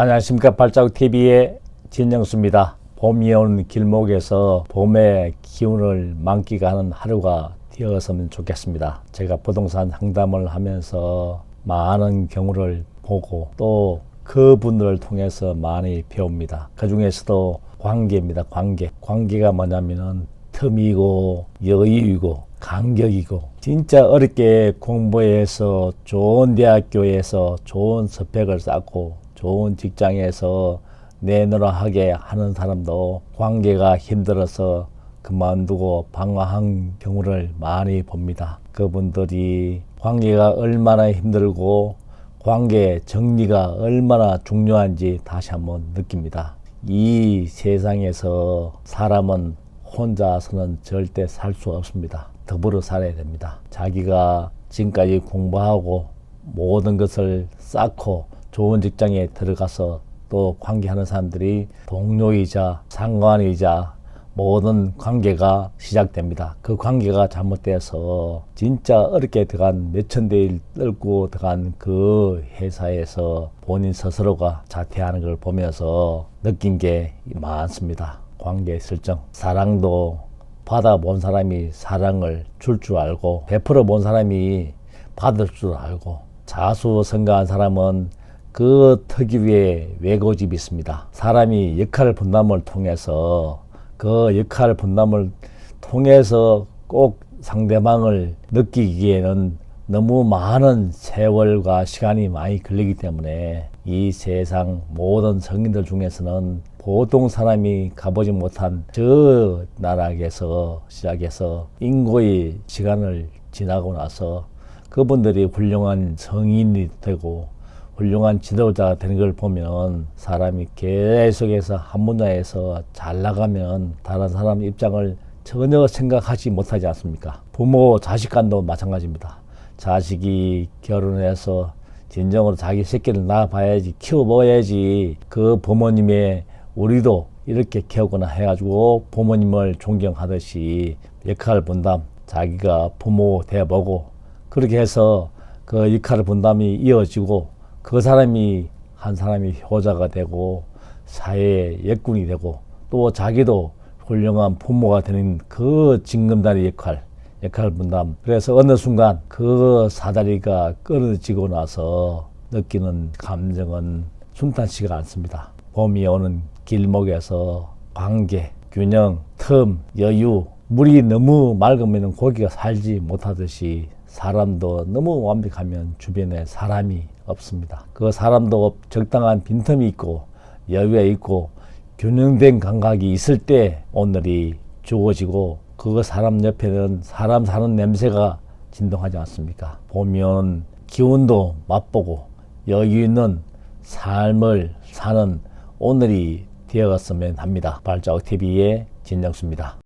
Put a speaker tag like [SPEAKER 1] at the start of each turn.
[SPEAKER 1] 안녕하십니까 발자국 TV의 진영수입니다. 봄이 오는 길목에서 봄의 기운을 만끽하는 하루가 되었으면 좋겠습니다. 제가 부동산 상담을 하면서 많은 경우를 보고 또 그분들을 통해서 많이 배웁니다. 그 중에서도 관계입니다. 관계. 관계가 뭐냐면은 틈이고 여유이고 간격이고 진짜 어렵게 공부해서 좋은 대학교에서 좋은 스펙을 쌓고 좋은 직장에서 내노라하게 하는 사람도 관계가 힘들어서 그만두고 방황한 경우를 많이 봅니다. 그분들이 관계가 얼마나 힘들고 관계 정리가 얼마나 중요한지 다시 한번 느낍니다. 이 세상에서 사람은 혼자서는 절대 살 수 없습니다. 더불어 살아야 됩니다. 자기가 지금까지 공부하고 모든 것을 쌓고 좋은 직장에 들어가서 또 관계하는 사람들이 동료이자 상관이자 모든 관계가 시작됩니다. 그 관계가 잘못돼서 진짜 어렵게 들어간 몇천 대일 떨고 들어간 그 회사에서 본인 스스로가 자퇴하는 걸 보면서 느낀 게 많습니다. 관계 설정. 사랑도 받아본 사람이 사랑을 줄 줄 알고 베풀어 본 사람이 받을 줄 알고 자수 성가한 사람은 그 특유의 외고집이 있습니다. 사람이 역할 분담을 통해서 그 역할 분담을 통해서 꼭 상대방을 느끼기에는 너무 많은 세월과 시간이 많이 걸리기 때문에 이 세상 모든 성인들 중에서는 보통 사람이 가보지 못한 저 나락에서 시작해서 인고의 시간을 지나고 나서 그분들이 훌륭한 성인이 되고 훌륭한 지도자가 되는 걸 보면 사람이 계속해서 한 분야에서 잘 나가면 다른 사람 입장을 전혀 생각하지 못하지 않습니까? 부모 자식 간도 마찬가지입니다. 자식이 결혼해서 진정으로 자기 새끼를 낳아봐야지 키워봐야지 그 부모님의 우리도 이렇게 키우거나 해가지고 부모님을 존경하듯이 역할 분담 자기가 부모 돼보고 그렇게 해서 그 역할 분담이 이어지고 그 사람이 한 사람이 효자가 되고 사회의 역군이 되고 또 자기도 훌륭한 부모가 되는 그 징검다리 역할 역할 분담 그래서 어느 순간 그 사다리가 끊어지고 나서 느끼는 감정은 순탄치가 않습니다. 봄이 오는 길목에서 관계 균형 틈 여유 물이 너무 맑으면 고기가 살지 못하듯이 사람도 너무 완벽하면 주변에 사람이 없습니다. 그 사람도 적당한 빈틈이 있고 여유가 있고 균형된 감각이 있을 때 오늘이 주어지고 그 사람 옆에는 사람 사는 냄새가 진동하지 않습니까? 보면 기운도 맛보고 여유 있는 삶을 사는 오늘이 되어갔으면 합니다. 발자국 TV의 진정수입니다.